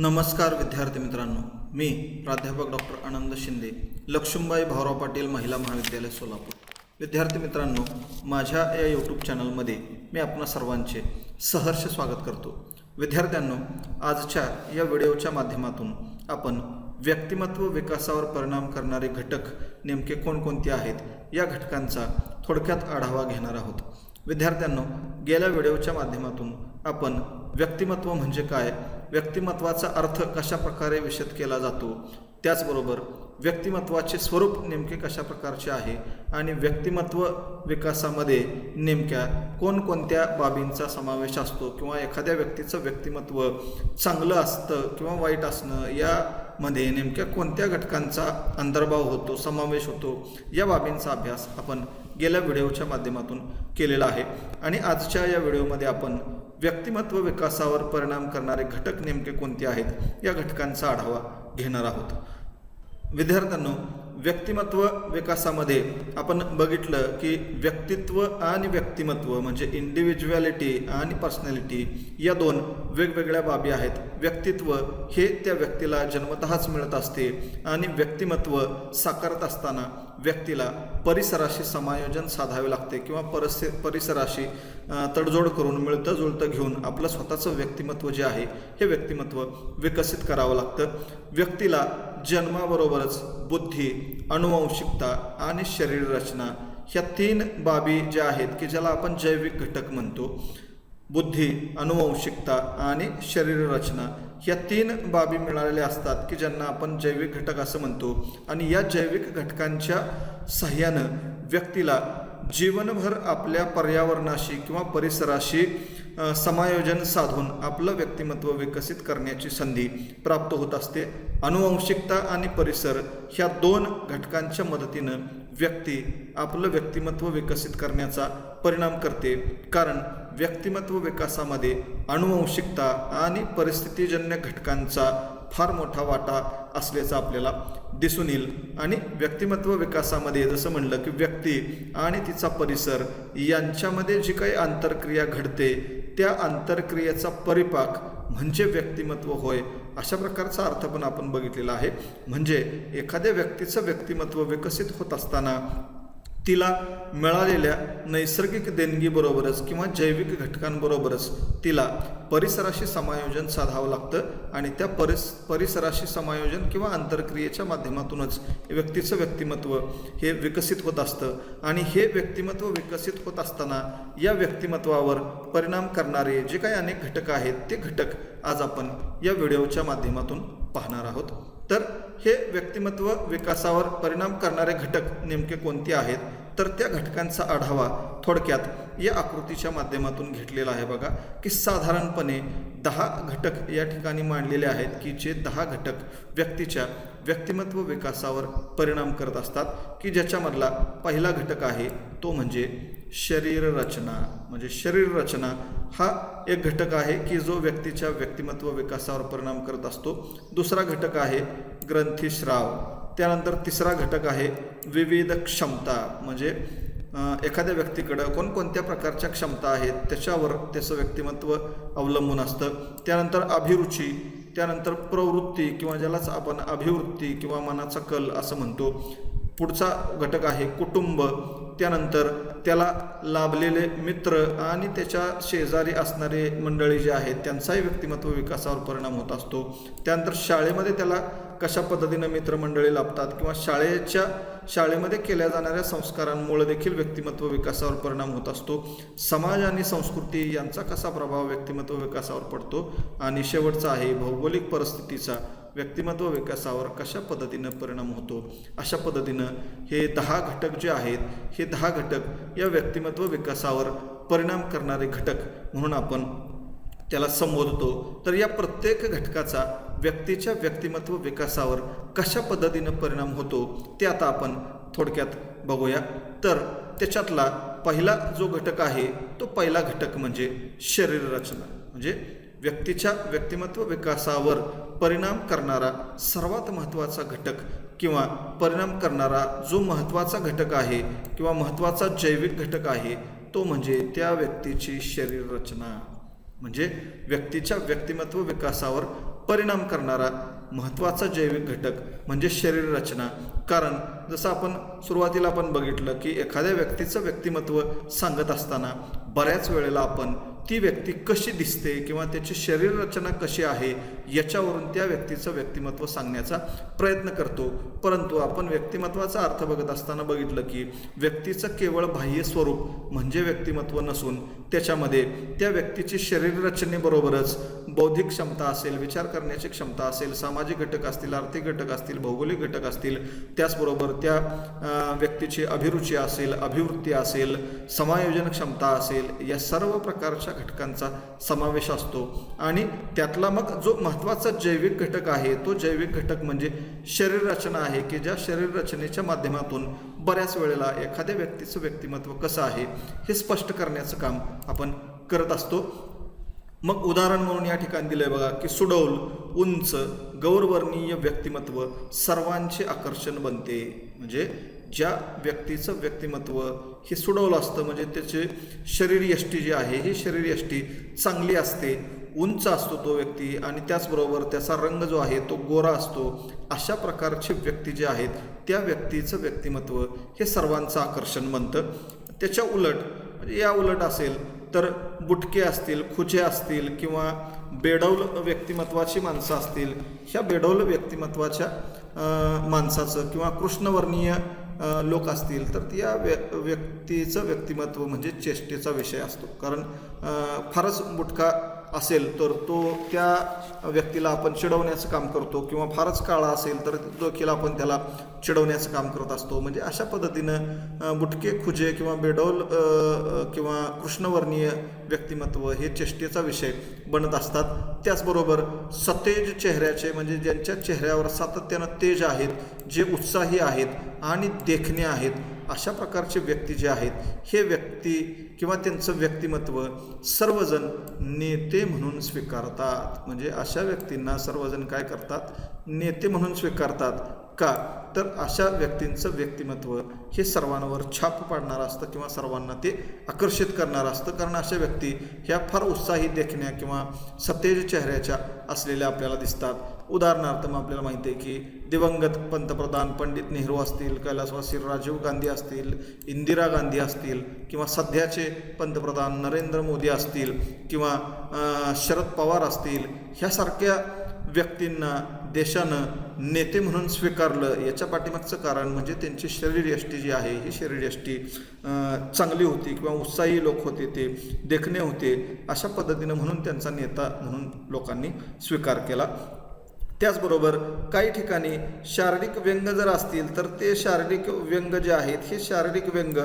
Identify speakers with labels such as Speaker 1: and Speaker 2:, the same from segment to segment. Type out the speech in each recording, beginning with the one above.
Speaker 1: नमस्कार विद्यार्थी मित्रांनो. मी प्राध्यापक डॉक्टर आनंद शिंदे लक्ष्मीबाई भाऊराव पाटील महिला महाविद्यालय सोलापूर. विद्यार्थी मित्रांनो माझ्या या यूट्यूब चॅनलमध्ये मी आपणा सर्वांचे सहर्ष स्वागत करतो. विद्यार्थ्यांनो आजच्या या व्हिडिओच्या माध्यमातून आपण व्यक्तिमत्व विकासावर परिणाम करणारे घटक नेमके कोणकोणते आहेत या घटकांचा थोडक्यात आढावा घेणार आहोत. विद्यार्थ्यांनो गेल्या व्हिडिओच्या माध्यमातून आपण व्यक्तिमत्व म्हणजे काय व्यक्तिमत्वाचा अर्थ कशा प्रकारे विशद केला जातो? त्याचबरोबर व्यक्तिमत्वाचे स्वरूप नेमके कशा प्रकारचे आहे? आणि व्यक्तिमत्व विकासामध्ये नेमक्या कोणकोणत्या बाबींचा समावेश असतो? किंवा एखाद्या व्यक्तीचं व्यक्तिमत्व चांगलं असतं किंवा वाईट असणं यामध्ये नेमक्या कोणत्या घटकांचा अंतर्भाव होतो समावेश होतो? या बाबींचा अभ्यास आपण गेल्या व्हिडिओच्या माध्यमातून केलेला आहे. आणि आजच्या या व्हिडिओमध्ये आपण व्यक्तिमत्व विकासावर परिणाम करणारे घटक नेमके कोणते आहेत या घटकांचा आढावा घेणार आहोत. विद्यार्थ्यांनो व्यक्तिमत्व विकासामध्ये आपण बघितलं की व्यक्तित्व आणि व्यक्तिमत्व म्हणजे इंडिव्हिज्युअलिटी आणि पर्सनॅलिटी या दोन वेगवेगळ्या बाबी आहेत. व्यक्तित्व हे त्या व्यक्तीला जन्मतःच मिळत असते आणि व्यक्तिमत्व साकारत असताना व्यक्तीला परिसराशी समायोजन साधावे लागते किंवा परस परिसराशी तडजोड करून मिळतं जुळतं घेऊन आपलं स्वतःचं व्यक्तिमत्व जे आहे हे व्यक्तिमत्व विकसित करावं लागतं. व्यक्तीला जन्माबरोबरच बुद्धी अनुवंशिकता आणि शरीर रचना ह्या तीन बाबी ज्या आहेत की ज्याला आपण जैविक घटक म्हणतो. बुद्धी अनुवंशिकता आणि शरीर या ह्या तीन बाबी मिळालेल्या असतात की ज्यांना आपण जैविक घटक असं म्हणतो. आणि या जैविक घटकांच्या सहाय्यानं व्यक्तीला जीवनभर आपल्या पर्यावरणाशी किंवा परिसराशी समायोजन साधून आपलं व्यक्तिमत्व विकसित करण्याची संधी प्राप्त होत असते. अनुवंशिकता आणि परिसर ह्या दोन घटकांच्या मदतीनं व्यक्ती आपलं व्यक्तिमत्व विकसित करण्याचा परिणाम करते. कारण व्यक्तिमत्व विकासामध्ये अनुवंशिकता आणि परिस्थितीजन्य घटकांचा फार मोठा वाटा असल्याचं आपल्याला दिसून येईल. आणि व्यक्तिमत्व विकासामध्ये जसं म्हणलं की व्यक्ती आणि तिचा परिसर यांच्यामध्ये जी काही आंतरक्रिया घडते त्या आंतरक्रियेचा परिपाक म्हणजे व्यक्तिमत्व होय अशा प्रकारचा अर्थ पण आपण बघितलेला आहे. म्हणजे एखाद्या व्यक्तीचं व्यक्तिमत्व विकसित होत असताना तिला मिळालेल्या नैसर्गिक देणगीबरोबरच किंवा जैविक घटकांबरोबरच तिला परिसराशी समायोजन साधावं लागतं आणि त्या परिस परिसराशी समायोजन किंवा आंतरक्रियेच्या माध्यमातूनच व्यक्तीचं व्यक्तिमत्व हे विकसित होत असतं. आणि हे व्यक्तिमत्व विकसित होत असताना या व्यक्तिमत्वावर परिणाम करणारे जे काही अनेक घटक आहेत ते घटक आज आपण या व्हिडिओच्या माध्यमातून पाहणार आहोत. तर हे व्यक्तिमत्व विकासावर परिणाम करणारे घटक नेमके कोणते आहेत? तर त्या घटकांचा आढावा थोडक्यात या आकृतीच्या माध्यमातून घेतलेला आहे बघा की साधारणपणे दहा घटक या ठिकाणी मांडलेले आहेत की जे दहा घटक व्यक्तीच्या व्यक्तिमत्व विकासावर परिणाम करत असतात की ज्याच्यामधला पहिला घटक आहे तो म्हणजे शरीर रचना म्हणजे शरीर रचना हा एक घटक आहे की जो व्यक्तीच्या व्यक्तिमत्व विकासावर परिणाम करत असतो. दुसरा घटक आहे ग्रंथीस्राव त्यानंतर तिसरा घटक आहे विविध क्षमता. म्हणजे एखाद्या व्यक्तीकडं कोणकोणत्या प्रकारच्या क्षमता आहेत त्याच्यावर त्याचं व्यक्तिमत्व अवलंबून असतं. त्यानंतर अभिरुची त्यानंतर प्रवृत्ती किंवा ज्यालाच आपण अभिवृत्ती किंवा मनाचा कल असं म्हणतो. पुढचा घटक आहे कुटुंब. त्यानंतर त्याला लाभलेले मित्र आणि त्याच्या शेजारी असणारे मंडळी जे आहेत त्यांचाही व्यक्तिमत्व विकासावर परिणाम होत असतो. त्यानंतर शाळेमध्ये त्याला कशा पद्धतीनं मित्रमंडळी लाभतात किंवा शाळेच्या शाळेमध्ये केल्या जाणाऱ्या संस्कारांमुळे देखील व्यक्तिमत्व विकासावर परिणाम होत असतो? समाज आणि संस्कृती यांचा कसा प्रभाव व्यक्तिमत्व विकासावर पडतो? आणि शेवटचा आहे भौगोलिक परिस्थितीचा व्यक्तिमत्व विकासावर कशा पद्धतीनं परिणाम होतो? अशा पद्धतीनं हे दहा घटक जे आहेत हे दहा घटक या व्यक्तिमत्व विकासावर परिणाम करणारे घटक म्हणून आपण त्याला संबोधतो तर या प्रत्येक घटकाचा व्यक्तीच्या व्यक्तिमत्व विकासावर कशा पद्धतीनं परिणाम होतो ते आता आपण थोडक्यात बघूया. तर त्याच्यातला पहिला जो घटक आहे तो पहिला घटक म्हणजे शरीर रचना. म्हणजे व्यक्तीच्या व्यक्तिमत्व विकासावर परिणाम करणारा सर्वात महत्त्वाचा घटक किंवा परिणाम करणारा जो महत्त्वाचा घटक आहे किंवा महत्त्वाचा जैविक घटक आहे तो म्हणजे त्या व्यक्तीची शरीर रचना. म्हणजे व्यक्तीच्या व्यक्तिमत्व विकासावर परिणाम करणारा महत्त्वाचा जैविक घटक म्हणजे शरीर रचना कारण जसं आपण सुरुवातीला आपण बघितलं की एखाद्या व्यक्तीचं व्यक्तिमत्व सांगत असताना बऱ्याच वेळेला आपण ती व्यक्ती कशी दिसते किंवा त्याची शरीर रचना कशी आहे याच्यावरून त्या व्यक्तीचं व्यक्तिमत्व सांगण्याचा प्रयत्न करतो. परंतु आपण व्यक्तिमत्वाचा अर्थ बघत असताना बघितलं की व्यक्तीचं केवळ बाह्य स्वरूप म्हणजे व्यक्तिमत्व नसून त्याच्यामध्ये त्या व्यक्तीची शरीररचनेबरोबरच बौद्धिक क्षमता असेल विचार करण्याची क्षमता असेल सामाजिक घटक असतील आर्थिक घटक असतील भौगोलिक घटक असतील त्याचबरोबर त्या व्यक्तीची अभिरुची असेल अभिवृत्ती असेल समायोजन क्षमता असेल या सर्व प्रकारच्या घटकांचा समावेश असतो. आणि त्यातला मग जो महत्त्वाचा जैविक घटक आहे तो जैविक घटक म्हणजे शरीर रचना आहे की ज्या शरीर रचनेच्या माध्यमातून बऱ्याच वेळेला एखाद्या व्यक्तीचं व्यक्तिमत्व कसं आहे हे स्पष्ट करण्याचं काम आपण करत असतो. मग उदाहरण म्हणून या ठिकाणी दिलंय बघा की सुडौल उंच गौरवर्णीय व्यक्तिमत्व सर्वांचे आकर्षण बनते. म्हणजे ज्या व्यक्तीचं व्यक्तिमत्व हे सुडवलं असतं म्हणजे त्याचे शरीर यष्टी जी आहे ही शरीर यष्टी चांगली असते. उंच असतो तो व्यक्ती आणि त्याचबरोबर त्याचा रंग जो आहे तो गोरा असतो. अशा प्रकारचे व्यक्ती जे आहेत त्या व्यक्तीचं व्यक्तिमत्व हे सर्वांचं आकर्षण बनतं. त्याच्या उलट म्हणजे या उलट असेल तर बुटके असतील खुचे असतील किंवा बेडौल व्यक्तिमत्वाची माणसं असतील ह्या बेडौल व्यक्तिमत्वाच्या माणसाचं किंवा कृष्णवर्णीय लोक असतील तर या व्य व्यक्तीचं व्यक्तिमत्व म्हणजे चेष्टेचा विषय असतो. कारण फारच बुटका असेल तर तो त्या व्यक्तीला आपण चिडवण्याचं काम करतो किंवा फारच काळा असेल तर देखील आपण त्याला चिडवण्याचं काम करत असतो. म्हणजे अशा पद्धतीनं बुटके खुजे किंवा बेडौल किंवा कृष्णवर्णीय व्यक्तिमत्व हे चेष्टेचा विषय बनत असतात. त्याचबरोबर सतेज चेहऱ्याचे म्हणजे ज्यांच्या चेहऱ्यावर सातत्यानं तेज आहेत जे उत्साही आहेत आणि देखणे आहेत अशा प्रकारचे व्यक्ती जे आहेत हे व्यक्ती किंवा त्यांचं व्यक्तिमत्व सर्वजण नेते म्हणून स्वीकारतात. म्हणजे अशा व्यक्तींना सर्वजण काय करतात? नेते म्हणून स्वीकारतात का? तर अशा व्यक्तींचं व्यक्तिमत्व हे सर्वांवर छाप पाडणारं असतं किंवा सर्वांना ते आकर्षित करणारं असतं. कारण अशा व्यक्ती ह्या फार उत्साही देखण्या किंवा सतेज चेहऱ्याच्या असलेल्या आपल्याला दिसतात. उदाहरणार्थ मग आपल्याला माहिती आहे की दिवंगत पंतप्रधान पंडित नेहरू असतील कैलासवासी राजीव गांधी असतील इंदिरा गांधी असतील किंवा सध्याचे पंतप्रधान नरेंद्र मोदी असतील किंवा शरद पवार असतील ह्यासारख्या व्यक्तींना देशानं नेते म्हणून स्वीकारलं याच्या पाठीमागचं कारण म्हणजे त्यांची शरीरयष्टी जी आहे ही शरीरयष्टी चांगली होती किंवा उत्साही लोक होते ते देखणे होते अशा पद्धतीनं म्हणून त्यांचा नेता म्हणून लोकांनी स्वीकार केला. त्याचबरोबर काही ठिकाणी शारीरिक व्यंग जर असतील तर ते शारीरिक व्यंग जे आहेत हे शारीरिक व्यंग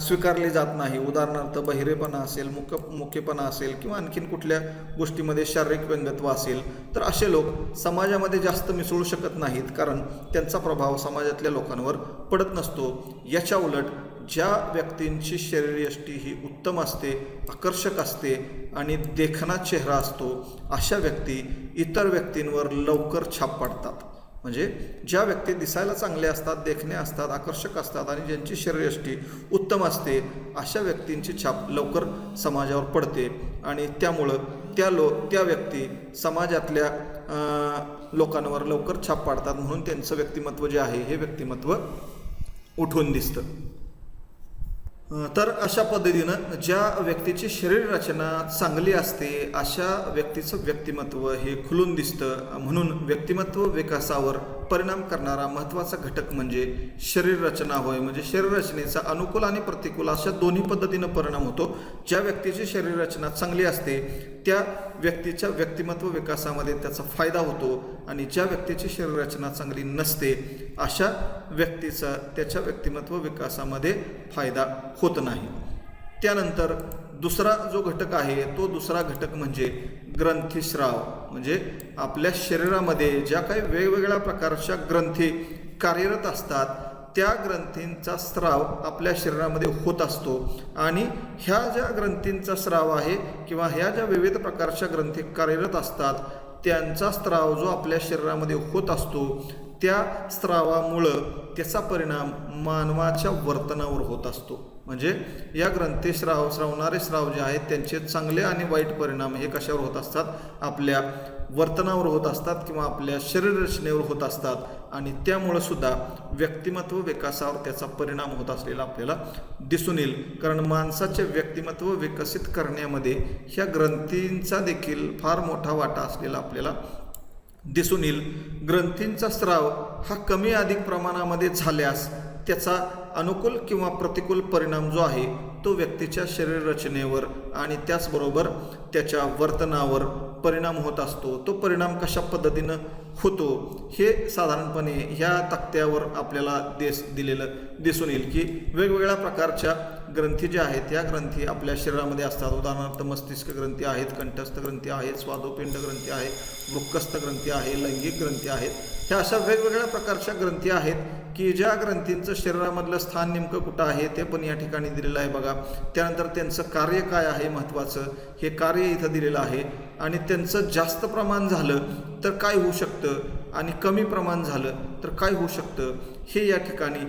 Speaker 1: स्वीकारले जात नाही. उदाहरणार्थ बहिरेपणा असेल मुक मुकेपणा असेल किंवा आणखीन कुठल्या गोष्टीमध्ये शारीरिक व्यंगत्व असेल तर असे लोक समाजामध्ये जास्त मिसळू शकत नाहीत कारण त्यांचा प्रभाव समाजातल्या लोकांवर पडत नसतो. याच्या उलट ज्या व्यक्तींची शरीरयष्टी ही उत्तम असते आकर्षक असते आणि देखणा चेहरा असतो अशा व्यक्ती इतर व्यक्तींवर लवकर छाप पाडतात. म्हणजे ज्या व्यक्ती दिसायला चांगले असतात देखणे असतात आकर्षक असतात आणि ज्यांची शरीरयष्टी उत्तम असते अशा व्यक्तींची छाप लवकर समाजावर पडते आणि त्यामुळं त्या लो त्या व्यक्ती समाजातल्या लोकांवर लवकर छाप पाडतात म्हणून त्यांचं व्यक्तिमत्व जे आहे हे व्यक्तिमत्व उठून दिसतं. तर अशा पद्धतीनं ज्या व्यक्तीची शरीर रचना चांगली असते अशा व्यक्तीचं व्यक्तिमत्व हे खुलून दिसतं. म्हणून व्यक्तिमत्व विकासावर परिणाम करणारा महत्त्वाचा घटक म्हणजे शरीर रचना होय. म्हणजे शरीर रचनेचा अनुकूल आणि प्रतिकूल अशा दोन्ही पद्धतीनं परिणाम होतो. ज्या व्यक्तीची शरीर रचना चांगली असते त्या व्यक्तीच्या व्यक्तिमत्व विकासामध्ये त्याचा फायदा होतो आणि ज्या व्यक्तीची शरीर रचना चांगली नसते अशा व्यक्तीचा त्याच्या व्यक्तिमत्व विकासामध्ये फायदा होत नाही. त्यानंतर दुसरा जो घटक आहे तो दुसरा घटक म्हणजे ग्रंथीस्राव म्हणजे आपल्या शरीरामध्ये ज्या काही वेगवेगळ्या प्रकारच्या ग्रंथी कार्यरत असतात त्या ग्रंथींचा स्राव आपल्या शरीरामध्ये होत असतो. आणि ह्या ज्या ग्रंथींचा स्राव आहे किंवा ह्या ज्या विविध प्रकारच्या ग्रंथी कार्यरत असतात त्यांचा स्राव जो आपल्या शरीरामध्ये होत असतो त्या स्रावामुळं त्याचा परिणाम मानवाच्या वर्तनावर होत असतो. म्हणजे या ग्रंथी श्राव स्रावणारे स्राव जे आहेत त्यांचे चांगले आणि वाईट परिणाम हे कशावर होत असतात? आपल्या वर्तनावर होत असतात किंवा आपल्या शरीररचनेवर होत असतात. आणि त्यामुळं सुद्धा व्यक्तिमत्व विकासावर त्याचा परिणाम होत असलेला आपल्याला दिसून येईल. कारण माणसाचे व्यक्तिमत्व विकसित करण्यामध्ये ह्या ग्रंथींचा देखील फार मोठा वाटा असलेला आपल्याला दिसून येईल. ग्रंथींचा स्राव हा कमी अधिक प्रमाणामध्ये झाल्यास त्याचा अनुकूल किंवा प्रतिकूल परिणाम जो आहे तो व्यक्तीच्या शरीर रचनेवर आणि त्याचबरोबर त्याच्या वर्तनावर परिणाम होत असतो तो परिणाम कशा पद्धतीनं होतो हे साधारणपणे ह्या तक्त्यावर आपल्याला देश दिलेलं दिसून येईल की वेगवेगळ्या प्रकारच्या ग्रंथी ज्या आहेत या ग्रंथी आपल्या शरीरामध्ये असतात. उदाहरणार्थ मस्तिष्क ग्रंथी आहेत कंठस्थ ग्रंथी आहेत स्वादोपिंड ग्रंथी आहेत वृक्कस्थ ग्रंथी आहे लैंगिक ग्रंथी आहेत. ह्या अशा वेगवेगळ्या प्रकारच्या ग्रंथी आहेत की ज्या ग्रंथींचं शरीरामधलं स्थान नेमकं कुठं आहे ते पण या ठिकाणी दिलेलं आहे बघा. त्यानंतर त्यांचं कार्य काय आहे महत्त्वाचं? हे कार्य इथं दिलेलं आहे. आणि त्यांचं जास्त प्रमाण झालं तर काय होऊ शकतं? आणि कमी प्रमाण झालं तर काय होऊ शकतं? हे या ठिकाणी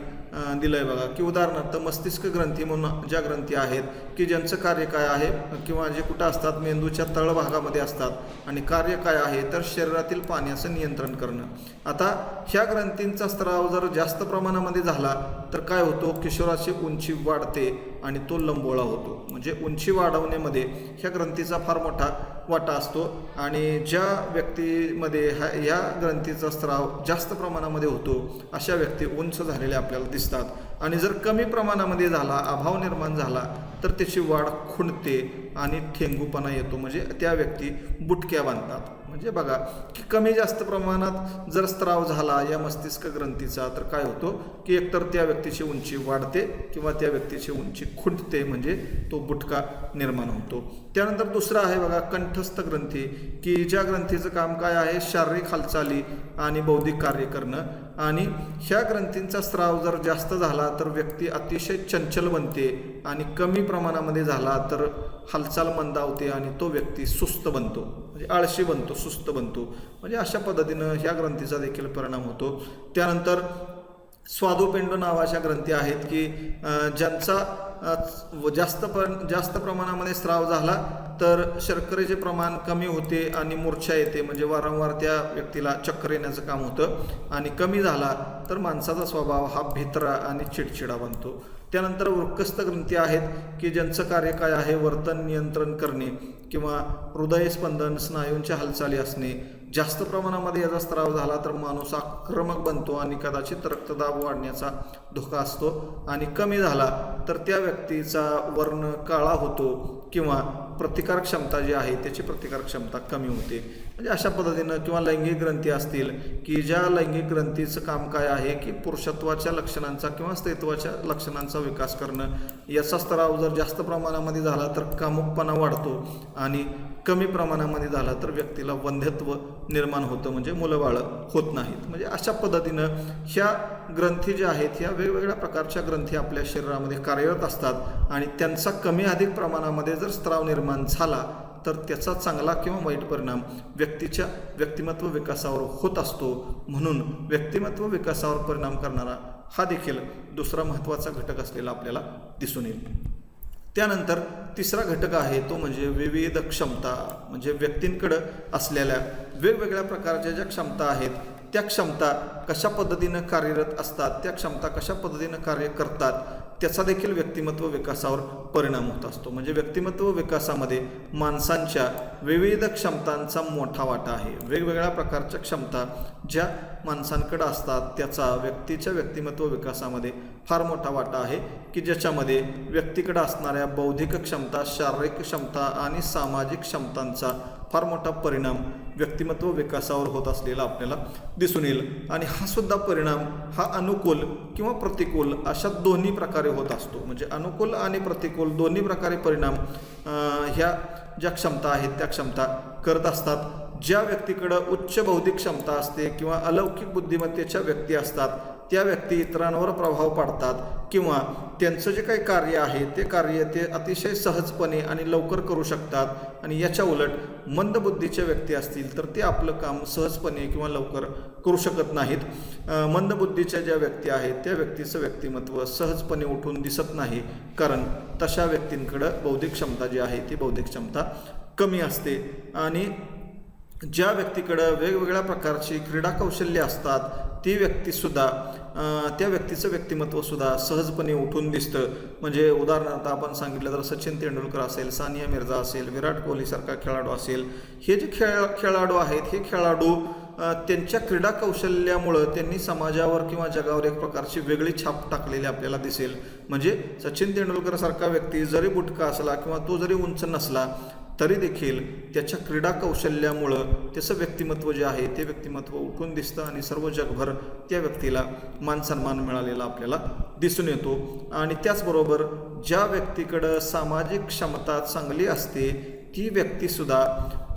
Speaker 1: दिलं आहे बघा. की उदाहरणार्थ मस्तिष्क ग्रंथी म्हणून ज्या ग्रंथी आहेत की ज्यांचं कार्य काय आहे किंवा जे कुठं असतात मेंदूच्या तळभागामध्ये असतात आणि कार्य काय आहे तर शरीरातील पाण्याचं नियंत्रण करणं. आता ह्या ग्रंथींचा स्त्राव जर जास्त प्रमाणामध्ये झाला तर काय होतो? किशोराची उंची वाढते आणि तो लंबोळा होतो. म्हणजे उंची वाढवण्यामध्ये ह्या ग्रंथीचा फार मोठा वाटा असतो आणि ज्या व्यक्तीमध्ये ह्या ह्या ग्रंथीचा स्त्राव जास्त प्रमाणामध्ये होतो अशा व्यक्ती उंच झालेल्या आपल्याला दिसतात. आणि जर कमी प्रमाणामध्ये झाला अभाव निर्माण झाला तर त्याची वाढ खुंटते आणि ठेंगूपणा येतो. म्हणजे त्या व्यक्ती बुटक्या बांधतात. म्हणजे बघा की कमी जास्त प्रमाणात जर स्त्राव झाला या मस्तिष्क ग्रंथीचा तर काय होतो? की एकतर त्या व्यक्तीची उंची वाढते किंवा त्या व्यक्तीची उंची खुंटते म्हणजे तो बुटका निर्माण होतो. त्यानंतर दुसरा आहे बघा कंठस्थ ग्रंथी की ज्या ग्रंथीचं काम काय आहे? शारीरिक हालचाली आणि बौद्धिक कार्य करणं. आणि ह्या ग्रंथींचा स्राव जर जास्त झाला तर व्यक्ती अतिशय चंचल बनते आणि कमी प्रमाणामध्ये झाला तर हालचाल मंदावते आणि तो व्यक्ती सुस्त बनतो. म्हणजे आळशी बनतो सुस्त बनतो. म्हणजे अशा पद्धतीनं ह्या ग्रंथीचा देखील परिणाम होतो. त्यानंतर स्वादुपिंड नावाच्या ग्रंथी आहेत की ज्यांचा व जास्त पण जास्त प्रमाणामध्ये स्राव झाला तर शर्करेचे प्रमाण कमी होते आणि मूर्छा येते. म्हणजे वारंवार त्या व्यक्तीला चक्कर येण्याचं काम होतं. आणि कमी झाला तर माणसाचा स्वभाव हा भित्रा आणि चिडचिडा बनतो. त्यानंतर वृक्कस्थ ग्रंथी आहेत की ज्यांचं कार्य काय आहे? वर्तन नियंत्रण करणे किंवा हृदयस्पंदन स्नायूंच्या हालचाली असणे. जास्त प्रमाणामध्ये याचा स्त्राव झाला तर माणूस आक्रमक बनतो आणि कदाचित रक्तदाब वाढण्याचा धोका असतो. आणि कमी झाला तर त्या व्यक्तीचा वर्ण काळा होतो किंवा प्रतिकार क्षमता जी आहे त्याची प्रतिकार क्षमता कमी होते. म्हणजे अशा पद्धतीनं किंवा लैंगिक ग्रंथी असतील की ज्या लैंगिक ग्रंथीचं काम काय आहे की पुरुषत्वाच्या लक्षणांचा किंवा स्त्रीत्वाच्या लक्षणांचा विकास करणं याचा स्तराव जर जास्त प्रमाणामध्ये झाला तर कामुकपणा वाढतो आणि कमी प्रमाणामध्ये झाला तर व्यक्तीला वंध्यत्व निर्माण होतं म्हणजे मुलंबाळं होत नाहीत. म्हणजे अशा पद्धतीनं ह्या ग्रंथी ज्या आहेत ह्या वेगवेगळ्या प्रकारच्या ग्रंथी आपल्या शरीरामध्ये कार्यरत असतात आणि त्यांचा कमी अधिक प्रमाणामध्ये जर स्त्राव निर्माण झाला तर त्याचा चांगला किंवा वाईट परिणाम व्यक्तीच्या व्यक्तिमत्व विकासावर होत असतो. म्हणून व्यक्तिमत्व विकासावर परिणाम करणारा हा देखील दुसरा महत्त्वाचा घटक असलेला आपल्याला दिसून येईल. त्यानंतर तिसरा घटक आहे तो म्हणजे विविध क्षमता म्हणजे व्यक्तींकडं असलेल्या वेगवेगळ्या प्रकारच्या ज्या क्षमता आहेत त्या क्षमता कशा पद्धतीनं कार्यरत असतात त्या क्षमता कशा पद्धतीनं कार्य करतात त्याचा देखील व्यक्तिमत्व विकासावर परिणाम होत असतो. म्हणजे व्यक्तिमत्व विकासामध्ये माणसांच्या विविध क्षमतांचा मोठा वाटा आहे. वेगवेगळ्या प्रकारच्या क्षमता ज्या माणसांकडे असतात त्याचा व्यक्तीच्या व्यक्तिमत्व विकासामध्ये फार मोठा वाटा आहे की ज्याच्यामध्ये व्यक्तीकडे असणाऱ्या बौद्धिक क्षमता शारीरिक क्षमता आणि सामाजिक क्षमतांचा फार मोठा परिणाम व्यक्तिमत्व विकासावर होत असलेला आपल्याला दिसून येईल. आणि हा सुद्धा परिणाम हा अनुकूल किंवा प्रतिकूल अशा दोन्ही प्रकारे होत असतो. म्हणजे अनुकूल आणि प्रतिकूल दोन्ही प्रकारे परिणाम ह्या ज्या क्षमता आहेत त्या क्षमता करत असतात. ज्या व्यक्तीकडं उच्च बौद्धिक क्षमता असते किंवा अलौकिक बुद्धिमत्तेच्या व्यक्ती असतात त्या व्यक्ती इतरांवर प्रभाव पाडतात किंवा त्यांचं जे काही कार्य आहे ते कार्य ते अतिशय सहजपणे आणि लवकर करू शकतात आणि याच्या उलट मंदबुद्धीच्या व्यक्ती असतील तर ते आपलं काम सहजपणे किंवा लवकर करू शकत नाहीत. मंदबुद्धीच्या ज्या व्यक्ती आहेत त्या व्यक्तीचं व्यक्तिमत्व सहजपणे उठून दिसत नाही कारण तशा व्यक्तींकडं बौद्धिक क्षमता जी आहे ती बौद्धिक क्षमता कमी असते आणि ज्या व्यक्तीकडं वेगवेगळ्या प्रकारची क्रीडा कौशल्य असतात ती व्यक्तीसुद्धा त्या व्यक्तीचं व्यक्तिमत्वसुद्धा सहजपणे उठून दिसतं. म्हणजे उदाहरणार्थ आपण सांगितलं तर सचिन तेंडुलकर असेल सानिया मिर्झा असेल विराट कोहलीसारखा खेळाडू असेल. हे जे खेळ खेळाडू आहेत हे खेळाडू त्यांच्या क्रीडा कौशल्यामुळं त्यांनी समाजावर किंवा जगावर एक प्रकारची वेगळी छाप टाकलेली आपल्याला दिसेल. म्हणजे सचिन तेंडुलकरसारखा व्यक्ती जरी बुटका असला किंवा तो जरी उंच नसला तरी देखील त्याच्या क्रीडा कौशल्यामुळं त्याचं व्यक्तिमत्व जे आहे ते व्यक्तिमत्व उठून दिसतं आणि सर्व जगभर त्या व्यक्तीला मान सन्मान मिळालेला आपल्याला दिसून येतो. आणि त्याचबरोबर ज्या व्यक्तीकडं सामाजिक क्षमता चांगली असते ती व्यक्तीसुद्धा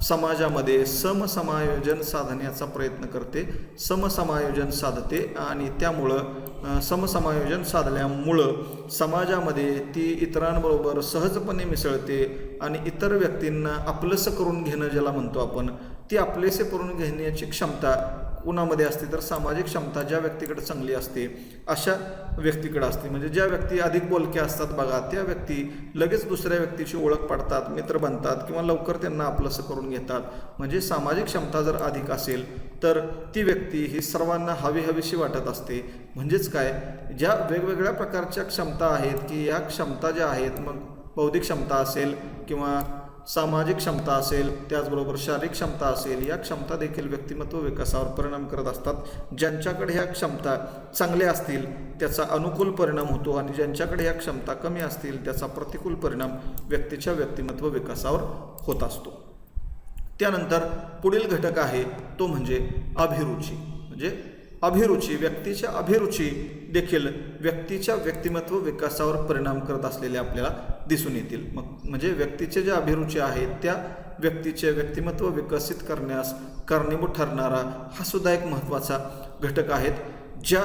Speaker 1: समाजामध्ये समसमायोजन साधण्याचा प्रयत्न करते. समसमायोजन साधते आणि त्यामुळं समसमायोजन साधल्यामुळं समाजामध्ये ती इतरांबरोबर सहजपणे मिसळते आणि इतर व्यक्तींना आपलंसं करून घेणं ज्याला म्हणतो आपण ती आपलेसे करून घेण्याची क्षमता कुणामध्ये असते तर सामाजिक क्षमता ज्या व्यक्तीकडे चांगली असते अशा व्यक्तीकडे असते. म्हणजे ज्या व्यक्ती अधिक बोलक्या असतात बघा त्या व्यक्ती लगेच दुसऱ्या व्यक्तीची ओळख पाडतात मित्र बनतात किंवा लवकर त्यांना आपलंसं करून घेतात. म्हणजे सामाजिक क्षमता जर अधिक असेल तर ती व्यक्ती ही सर्वांना हवी हवीशी वाटत असते. म्हणजेच काय? ज्या वेगवेगळ्या प्रकारच्या क्षमता आहेत की या क्षमता ज्या आहेत मग बौद्धिक क्षमता असेल किंवा सामाजिक क्षमता असेल त्याचबरोबर शारीरिक क्षमता असेल या क्षमता देखील व्यक्तिमत्व विकासावर परिणाम करत असतात. ज्यांच्याकडे ह्या क्षमता चांगल्या असतील त्याचा अनुकूल परिणाम होतो आणि ज्यांच्याकडे ह्या क्षमता कमी असतील त्याचा प्रतिकूल परिणाम व्यक्तीच्या व्यक्तिमत्व विकासावर होत असतो. त्यानंतर पुढील घटक आहे तो म्हणजे अभिरुची. म्हणजे अभिरुची व्यक्तीच्या अभिरुची देखील व्यक्तीच्या व्यक्तिमत्व विकासावर परिणाम करत असलेले आपल्याला दिसून येतील. मग म्हणजे व्यक्तीचे ज्या अभिरुची आहेत त्या व्यक्तीचे व्यक्तिमत्व विकसित करण्यास कारणीभूत ठरणारा हा सुद्धा एक महत्त्वाचा घटक आहेत. ज्या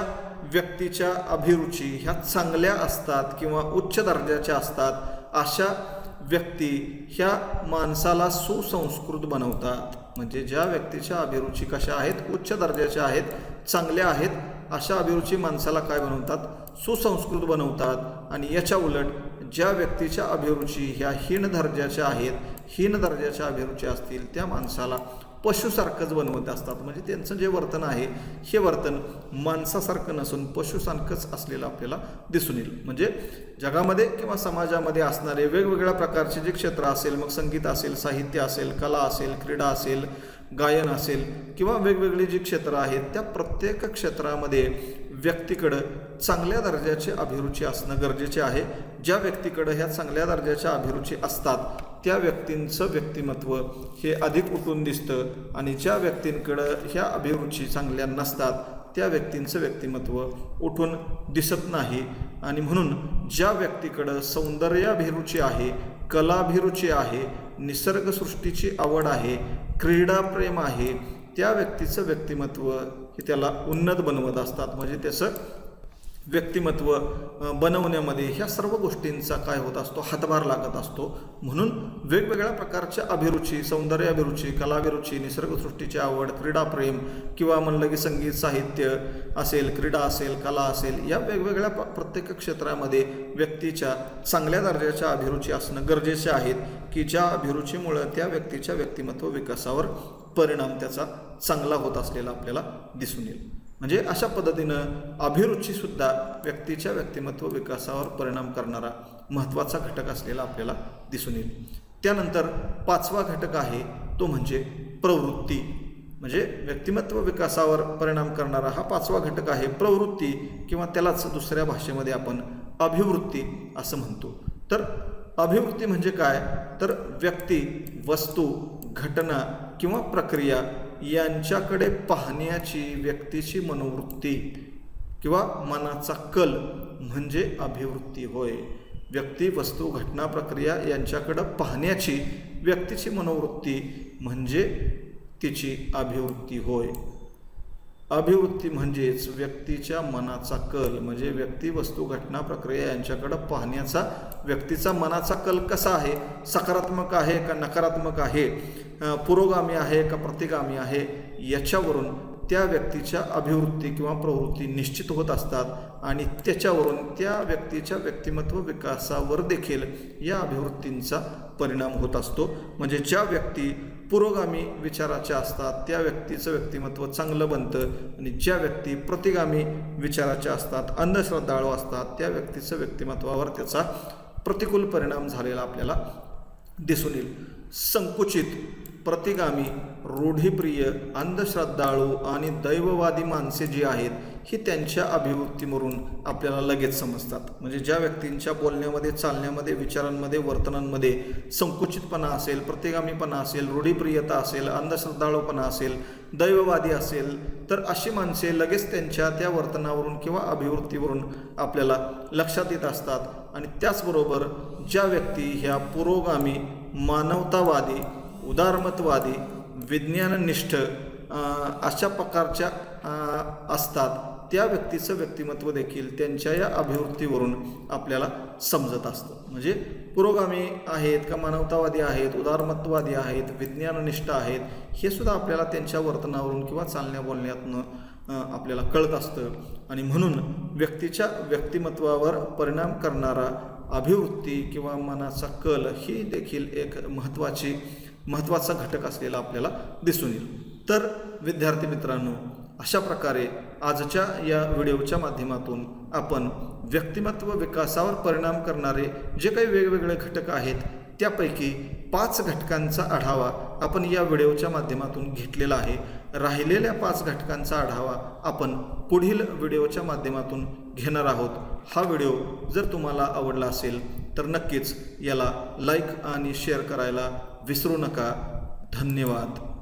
Speaker 1: व्यक्तीच्या अभिरुची ह्या चांगल्या असतात किंवा उच्च दर्जाच्या असतात अशा व्यक्ती ह्या माणसाला सुसंस्कृत बनवतात. म्हणजे ज्या व्यक्तीच्या अभिरुची कशा आहेत उच्च दर्जाच्या आहेत चांगल्या आहेत अशा अभिरुची माणसाला काय बनवतात? सुसंस्कृत बनवतात. आणि याच्या उलट ज्या व्यक्तीच्या अभिरुची ह्या हीन दर्जाच्या आहेत हीन दर्जाच्या अभिरुची असतील त्या माणसाला पशुसारखंच बनवत असतात. म्हणजे त्यांचं जे वर्तन आहे हे वर्तन माणसासारखं नसून पशुसारखंच असलेलं आपल्याला दिसून येईल. म्हणजे जगामध्ये किंवा समाजामध्ये असणारे वेगवेगळ्या प्रकारचे जे क्षेत्र असेल मग संगीत असेल साहित्य असेल कला असेल क्रीडा असेल गायन असेल किंवा वेगवेगळी जी क्षेत्रं आहेत त्या प्रत्येक क्षेत्रामध्ये व्यक्तीकडं चांगल्या दर्जाची अभिरुची असणं गरजेचे आहे. ज्या व्यक्तीकडं ह्या चांगल्या दर्जाच्या अभिरुची असतात त्या व्यक्तींचं व्यक्तिमत्व हे अधिक उठून दिसतं आणि ज्या व्यक्तींकडं ह्या अभिरुची चांगल्या नसतात त्या व्यक्तींचं व्यक्तिमत्व उठून दिसत नाही. आणि म्हणून ज्या व्यक्तीकडं सौंदर्याभिरुची आहे कलाभिरुची आहे निसर्गसृष्टीची आवड आहे क्रीडाप्रेम आहे त्या व्यक्तीचं व्यक्तिमत्व हे त्याला उन्नत बनवत असतात. म्हणजे त्याचं व्यक्तिमत्व बनवण्यामध्ये ह्या सर्व गोष्टींचा काय होत असतो हातभार लागत असतो. म्हणून वेगवेगळ्या प्रकारच्या अभिरुची सौंदर्य अभिरुची कलाभिरुची निसर्गसृष्टीची आवड क्रीडाप्रेम किंवा म्हणलं की संगीत साहित्य असेल क्रीडा असेल कला असेल या वेगवेगळ्या प्रत्येक क्षेत्रामध्ये व्यक्तीच्या चांगल्या दर्जाच्या अभिरुची असणं गरजेचे आहेत की ज्या अभिरुचीमुळं त्या व्यक्तीच्या व्यक्तिमत्व विकासावर परिणाम त्याचा चांगला होत असलेला आपल्याला दिसून येईल. म्हणजे अशा पद्धतीनं अभिरुचीसुद्धा व्यक्तीच्या व्यक्तिमत्व विकासावर परिणाम करणारा महत्त्वाचा घटक असलेला आपल्याला दिसून येईल. त्यानंतर पाचवा घटक आहे तो म्हणजे प्रवृत्ती. म्हणजे व्यक्तिमत्व विकासावर परिणाम करणारा हा पाचवा घटक आहे प्रवृत्ती किंवा त्यालाच दुसऱ्या भाषेमध्ये आपण अभिवृत्ती असं म्हणतो. तर अभिवृत्ती म्हणजे काय? तर व्यक्ती वस्तू घटना किंवा प्रक्रिया यांच्याकडे पाहण्याची व्यक्तीची मनोवृत्ती किंवा मनाचा कल म्हणजे अभिवृत्ती होय. व्यक्ती वस्तू घटना प्रक्रिया यांच्याकडं पाहण्याची व्यक्तीची मनोवृत्ती म्हणजे तिची अभिवृत्ती होय. अभिवृत्ती म्हणजेच व्यक्तीच्या मनाचा कल म्हणजे व्यक्ती वस्तू घटना प्रक्रिया यांच्याकडं पाहण्याचा व्यक्तीचा मनाचा कल कसा आहे सकारात्मक आहे का नकारात्मक आहे पुरोगामी आहे का प्रतिगामी आहे याच्यावरून त्या व्यक्तीच्या अभिवृत्ती किंवा प्रवृत्ती निश्चित होत असतात आणि त्याच्यावरून त्या व्यक्तीच्या व्यक्तिमत्व विकासावर देखील या अभिवृत्तींचा परिणाम होत असतो. म्हणजे ज्या व्यक्ती पुरोगामी विचाराचे असतात त्या व्यक्तीचं व्यक्तिमत्व चांगलं बनतं आणि ज्या व्यक्ती प्रतिगामी विचाराच्या असतात अंधश्रद्धाळू असतात त्या व्यक्तीचं व्यक्तिमत्वावर त्याचा प्रतिकूल परिणाम झालेला आपल्याला दिसून येईल. संकुचित प्रतिगामी रूढीप्रिय अंधश्रद्धाळू आणि दैववादी माणसे जी आहेत ही त्यांच्या अभिवृत्तीवरून आपल्याला लगेच समजतात. म्हणजे ज्या व्यक्तींच्या बोलण्यामध्ये चालण्यामध्ये विचारांमध्ये वर्तनांमध्ये संकुचितपणा असेल प्रतिगामीपणा असेल रूढीप्रियता असेल अंधश्रद्धाळूपणा असेल दैववादी असेल तर अशी माणसे लगेच त्यांच्या त्या वर्तनावरून किंवा अभिवृत्तीवरून आपल्याला लक्षात येत असतात. आणि त्याचबरोबर ज्या व्यक्ती ह्या पुरोगामी मानवतावादी उदारमतवादी विज्ञाननिष्ठ अशा प्रकारच्या असतात त्या व्यक्तीचं व्यक्तिमत्व देखील त्यांच्या या अभिवृत्तीवरून आपल्याला समजत असतं. म्हणजे पुरोगामी आहेत का मानवतावादी आहेत उदारमतवादी आहेत विज्ञाननिष्ठ आहेत हे सुद्धा आपल्याला त्यांच्या वर्तनावरून किंवा चालण्या बोलण्यातनं आपल्याला कळत असतं. आणि म्हणून व्यक्तीच्या व्यक्तिमत्वावर परिणाम करणारा अभिवृत्ती किंवा मनाचा कल ही देखील एक महत्त्वाची महत्त्वाचा घटक असलेला आपल्याला दिसून येईल. तर विद्यार्थी मित्रांनो अशा प्रकारे आजच्या या व्हिडिओच्या माध्यमातून आपण व्यक्तिमत्व विकासावर परिणाम करणारे जे काही वेगवेगळे घटक आहेत त्यापैकी पाच घटकांचा आढावा आपण या व्हिडिओच्या माध्यमातून घेतलेला आहे. राहिलेल्या पाच घटकांचा आढावा आपण पुढील व्हिडिओच्या माध्यमातून घेणार आहोत. हा व्हिडिओ जर तुम्हाला आवडला असेल तर नक्कीच याला लाईक आणि शेअर करायला विसरू नका. धन्यवाद.